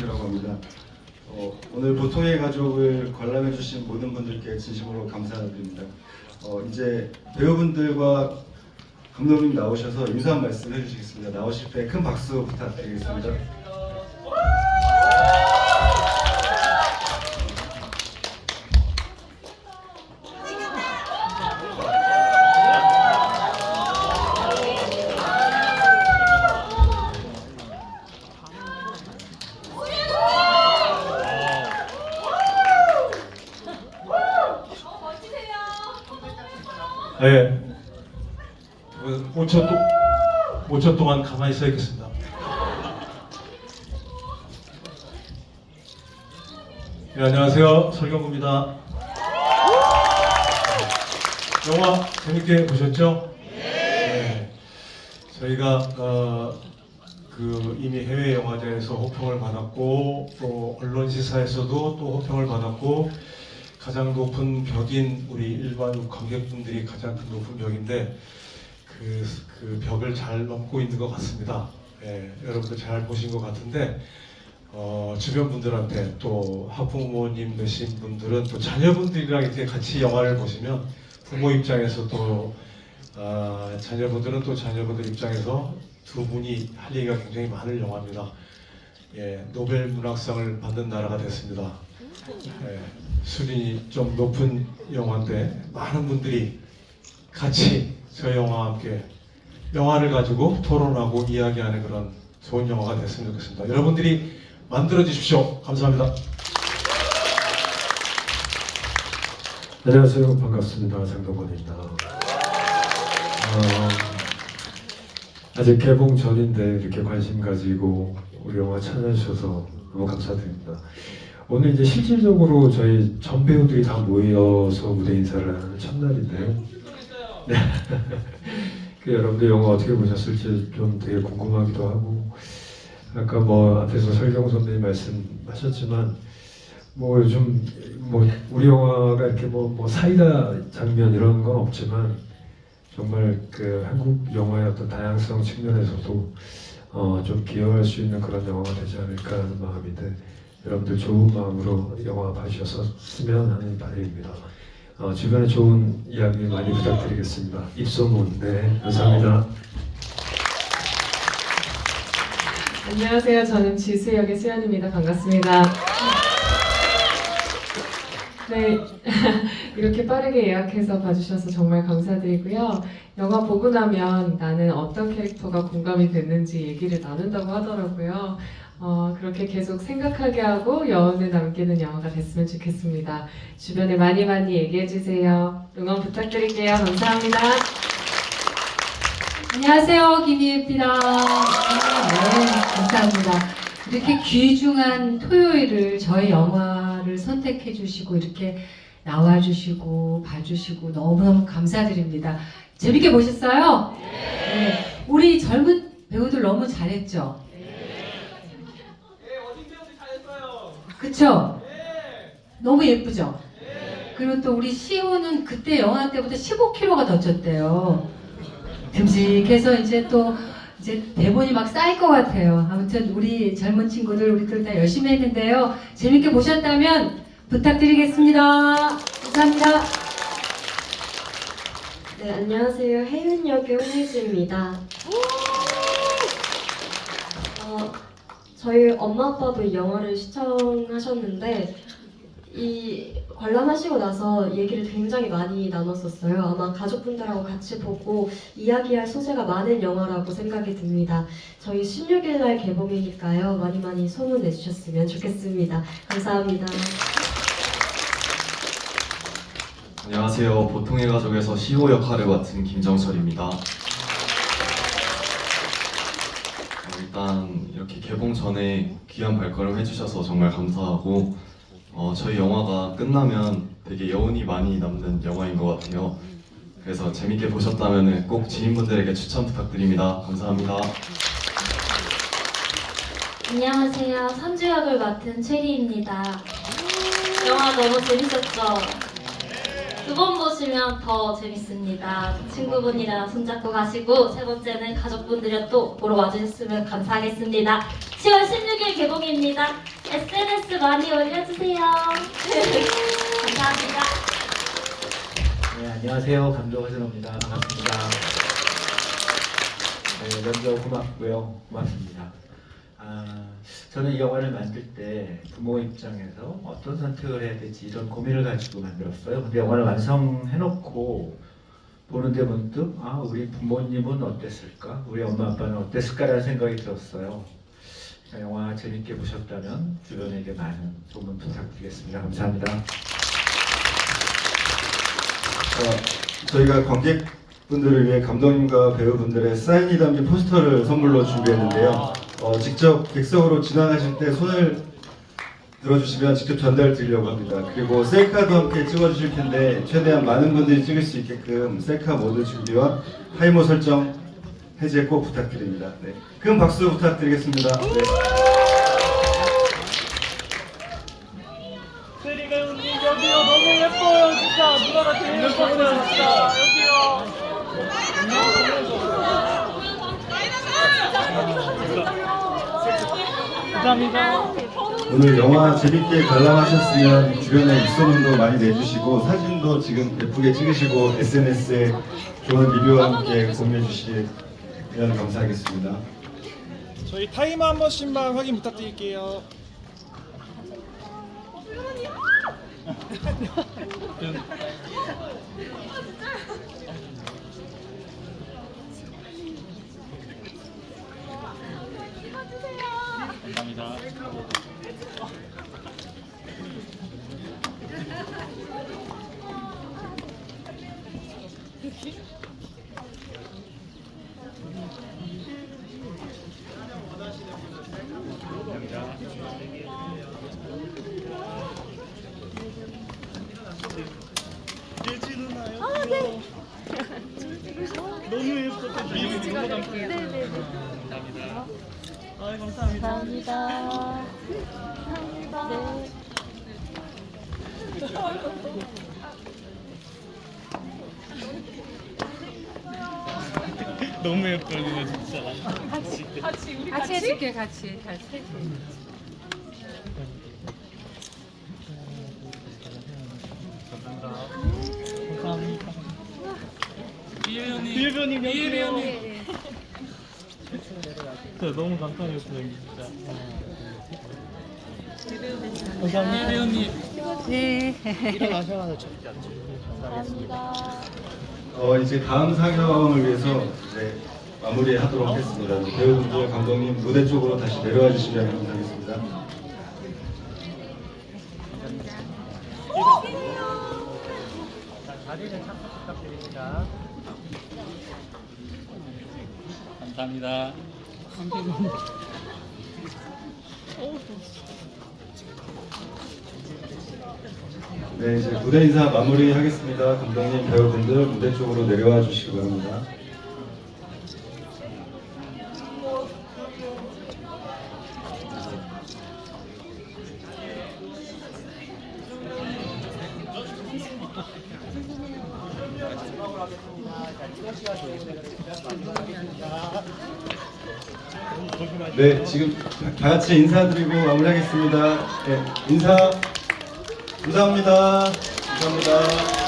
최현이라고 합니다. 어, 오늘 보통의 가족을 관람해 주신 모든 분들께 진심으로 감사드립니다. 어, 이제 배우분들과 감독님 나오셔서 인사 한 말씀 해주시겠습니다. 나오실 때 큰 박수 부탁드리겠습니다. 네. 5초, 동, 5초 동안 가만히 서 있겠습니다. 네, 안녕하세요. 설경구입니다. 영화 재밌게 보셨죠? 네. 저희가 어, 그 이미 해외 영화제에서 호평을 받았고 또 언론 시사에서도 또 호평을 받았고 가장 높은 벽인 우리 일반 관객분들이 가장 큰 높은 벽인데 그, 그 벽을 잘 넘고 있는 것 같습니다. 예, 여러분들 잘 보신 것 같은데 어, 주변 분들한테 또 학부모님 되신 분들은 또 자녀분들이랑 이렇게 같이 영화를 보시면 부모 입장에서도 아, 자녀분들은 또 자녀분들 입장에서 두 분이 할 얘기가 굉장히 많을 영화입니다. 예, 노벨 문학상을 받는 나라가 됐습니다. 예, 수준이 좀 높은 영화인데 많은 분들이 같이 저 영화와 함께 영화를 가지고 토론하고 이야기하는 그런 좋은 영화가 됐으면 좋겠습니다. 여러분들이 만들어 주십시오. 감사합니다. 안녕하세요. 반갑습니다. 장동건입니다. 어, 아직 개봉 전인데 이렇게 관심 가지고 우리 영화 찾아주셔서 너무 감사드립니다. 오늘 이제 실질적으로 저희 전 배우들이 다 모여서 무대 인사를 하는 첫날인데요. 네. 그 여러분들 영화 어떻게 보셨을지 좀 되게 궁금하기도 하고 아까 뭐 앞에서 설경 선배님 말씀하셨지만 뭐 요즘 뭐 우리 영화가 이렇게 뭐, 뭐 사이다 장면 이런 건 없지만 정말 그 한국 영화의 어떤 다양성 측면에서도 어, 좀 기여할 수 있는 그런 영화가 되지 않을까 하는 마음인데 여러분들 좋은 마음으로 영화 봐주셨으면 하는 바람입니다. 어, 주변에 좋은 이야기 많이 부탁드리겠습니다. 입소문 네 감사합니다. 안녕하세요. 저는 지수 역의 수연입니다. 반갑습니다. 네, 이렇게 빠르게 예약해서 봐주셔서 정말 감사드리고요. 영화 보고 나면 나는 어떤 캐릭터가 공감이 됐는지 얘기를 나눈다고 하더라고요. 어, 그렇게 계속 생각하게 하고 여운을 남기는 영화가 됐으면 좋겠습니다. 주변에 많이 많이 얘기해주세요. 응원 부탁드릴게요. 감사합니다. 안녕하세요, 김희애입니다. 네, 감사합니다. 이렇게 귀중한 토요일을 저희 영화를 선택해 주시고 이렇게 나와 주시고 봐 주시고 너무너무 감사드립니다. 재밌게 보셨어요? 네. 우리 젊은 배우들 너무 잘했죠? 그쵸? 너무 예쁘죠? 그리고 또 우리 시호는 그때 영화 때보다 15kg가 더 쪘대요. 듬직해서 이제 또 이제 대본이 막 쌓일 것 같아요. 아무튼 우리 젊은 친구들 우리들 다 열심히 했는데요. 재밌게 보셨다면 부탁드리겠습니다. 감사합니다. 네, 안녕하세요. 혜윤 역의 홍혜지입니다. 어, 저희 엄마 아빠도 이 영화를 시청하셨는데 이 관람하시고 나서 얘기를 굉장히 많이 나눴었어요. 아마 가족분들하고 같이 보고 이야기할 소재가 많은 영화라고 생각이 듭니다. 저희 16일 날 개봉이니까요. 많이 많이 소문 내주셨으면 좋겠습니다. 감사합니다. 안녕하세요. 보통의 가족에서 시호 역할을 맡은 김정철입니다. 어, 일단 이렇게 개봉 전에 귀한 발걸음 해주셔서 정말 감사하고 어, 저희 영화가 끝나면 되게 여운이 많이 남는 영화인 것 같아요. 그래서 재밌게 보셨다면 꼭 지인분들에게 추천 부탁드립니다. 감사합니다. 안녕하세요. 선주 역을 맡은 최리입니다. 영화 너무 재밌었죠? 두 번 보시면 더 재밌습니다. 친구분이랑 손잡고 가시고 세 번째는 가족분들이 또 보러 와주셨으면 감사하겠습니다. 10월 16일 개봉입니다. SNS 많이 올려주세요. 감사합니다. 네, 안녕하세요. 감독 허준호입니다. 반갑습니다. 네, 먼저 고맙고요. 고맙습니다. 아, 저는 이 영화를 만들 때 부모 입장에서 어떤 선택을 해야 될지 이런 고민을 가지고 만들었어요. 근데 영화를 완성해놓고 보는데 문득 아 우리 부모님은 어땠을까? 우리 엄마 아빠는 어땠을까라는 생각이 들었어요. 자, 영화 재밌게 보셨다면 주변에게 많은 소문 부탁드리겠습니다. 감사합니다. 어, 저희가 관객분들을 위해 감독님과 배우분들의 사인이 담긴 포스터를 선물로 준비했는데요. 어, 직접 객석으로 지나가실 때 손을 들어주시면 직접 전달 드리려고 합니다. 그리고 셀카도 함께 찍어주실 텐데 최대한 많은 분들이 찍을 수 있게끔 셀카 모드 준비와 타이머 설정 해제 꼭 부탁드립니다. 네. 큰 박수 부탁드리겠습니다. 네. 세리 배우님 여기요 너무 예뻐요 진짜 누나가 제일 예뻐요 진짜 여기요 감사합니다. 오늘 영화 재밌게 관람하셨으면 주변에 입소문도 많이 내주시고 사진도 지금 예쁘게 찍으시고 SNS에 좋은 리뷰와 함께 공유해 주시면 감사하겠습니다. 저희 타이머 한 번씩만 확인 부탁드릴게요 감사합니다 예지 누나요? 아, 네. 감사합니다. 너무 예뻐요, 누나 진짜. 같이 해줄게, 같이. 같이. 감사합니다. 비배우님, 비배우님. 진짜 너무 감사해요, 진짜. 감사합니다. 네. 일어나셔서 어, 이제 다음 상영을 위해서 이제 마무리하도록 하겠습니다. 이제 배우분들, 감독님 무대 쪽으로 다시 내려와 주시면 감사하겠습니다. 감사합니다. 네, 이제 무대 인사 마무리하겠습니다. 감독님, 배우분들 무대 쪽으로 내려와 주시기 바랍니다. 네, 지금 다 같이 인사드리고 마무리하겠습니다. 네, 인사 감사합니다. 감사합니다.